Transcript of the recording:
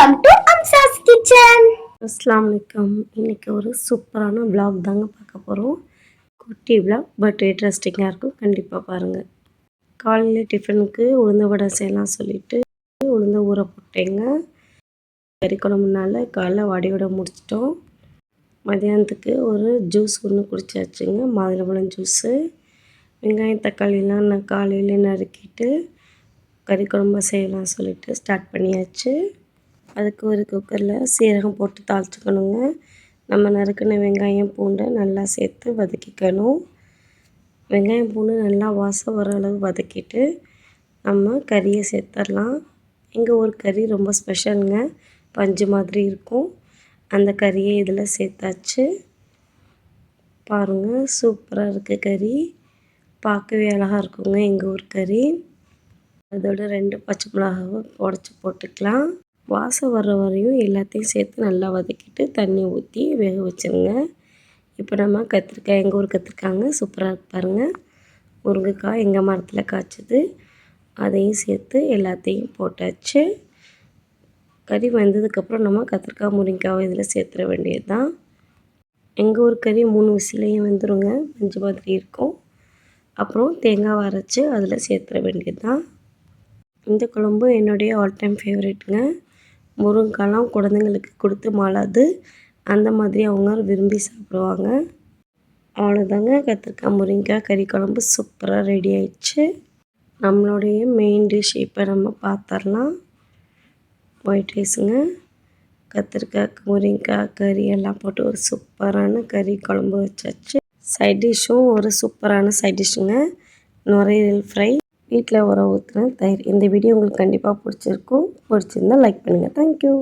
Welcome to அம்சாஸ் kitchen அஸ்லாம் வலைக்கம் இன்றைக்கி ஒரு சூப்பரான vlog தாங்க பார்க்க போகிறோம் குட்டி vlog பட் இன்ட்ரெஸ்டிங்காக இருக்கும். கண்டிப்பாக பாருங்கள் காலையில் டிஃபனுக்கு உளுந்த வடை செய்யலாம் சொல்லிவிட்டு உளுந்த ஊற போட்டேங்க. கறி குழம்புனால காலைல வடையோட முடிச்சிட்டோம். மதியானத்துக்கு ஒரு ஜூஸ் ஒன்று குடிச்சாச்சுங்க. மாதுளம்பழம் ஜூஸு வெங்காயம் தக்காளிலாம் நான் காலையில் நறுக்கிட்டு கறி குழம்பு செய்யலாம் சொல்லிட்டு ஸ்டார்ட் பண்ணியாச்சு. அதுக்கு ஒரு குக்கரில் சீரகம் போட்டு தாளிச்சுக்கணுங்க. நம்ம நறுக்கின வெங்காயம் பூண்டை நல்லா சேர்த்து வதக்கிக்கணும். வெங்காயம் பூண்டு நல்லா வாசம் வர அளவு வதக்கிட்டு நம்ம கறியை சேர்த்துடலாம். எங்கள் ஊர் கறி ரொம்ப ஸ்பெஷலுங்க. பஞ்சு மாதிரி இருக்கும். அந்த கறியை இதில் சேர்த்தாச்சு. பாருங்கள் சூப்பராக இருக்குது கறி. பார்க்கவே அழகாக இருக்குங்க எங்கள் ஊர் கறி. அதோட ரெண்டு பச்சை மிளகாவை உடச்சி போட்டுக்கலாம். வாசம் வர்ற வரையும் எல்லாத்தையும் சேர்த்து நல்லா வதக்கிட்டு தண்ணி ஊற்றி வேக வச்சுருங்க. இப்போ நம்ம கத்திரிக்காய் எங்கள் ஊர் கத்திரிக்காங்க சூப்பராக இருப்பாருங்க முருங்கைக்காய் எங்கள் மரத்தில் காய்ச்சது. அதையும் சேர்த்து எல்லாத்தையும் போட்டாச்சு. கறி வந்ததுக்கப்புறம் நம்ம கத்திரிக்காய் முருங்கைக்காவை இதில் சேர்த்துற வேண்டியது தான் எங்கள் ஊர் கறி மூணு விசிலையும் வந்துடுங்க மஞ்சு மாதிரி இருக்கும். அப்புறம் தேங்காய் அரைச்சி அதில் சேர்த்துட வேண்டியது தான் இந்த குழம்பு என்னுடைய ஆல் டைம் ஃபேவரெட்டுங்க முருங்கைலாம் குழந்தைங்களுக்கு கொடுத்து மாளாது. அந்த மாதிரி அவங்க விரும்பி சாப்பிடுவாங்க. அவ்வளோதாங்க கத்திரிக்காய் முருங்கைக்காய் கறி குழம்பு சூப்பராக ரெடி ஆயிடுச்சு. நம்மளுடைய மெயின் டிஷ் இப்போ நம்ம பார்த்துடலாம் ஒயிட் ரைஸுங்க கத்திரிக்காய் முருங்கைக்காய் கறி எல்லாம் போட்டு ஒரு சூப்பரான கறி குழம்பு வச்சாச்சு. சைட் டிஷ்ஷும் ஒரு சூப்பரான சைட் டிஷ்ஷுங்க நுரையீரல் ஃப்ரை வீட்டில் உரம் ஊற்றுன தயிர். இந்த வீடியோ உங்களுக்கு கண்டிப்பாக பிடிச்சிருக்கும். பிடிச்சிருந்தா லைக் பண்ணுங்கள் தேங்க்யூ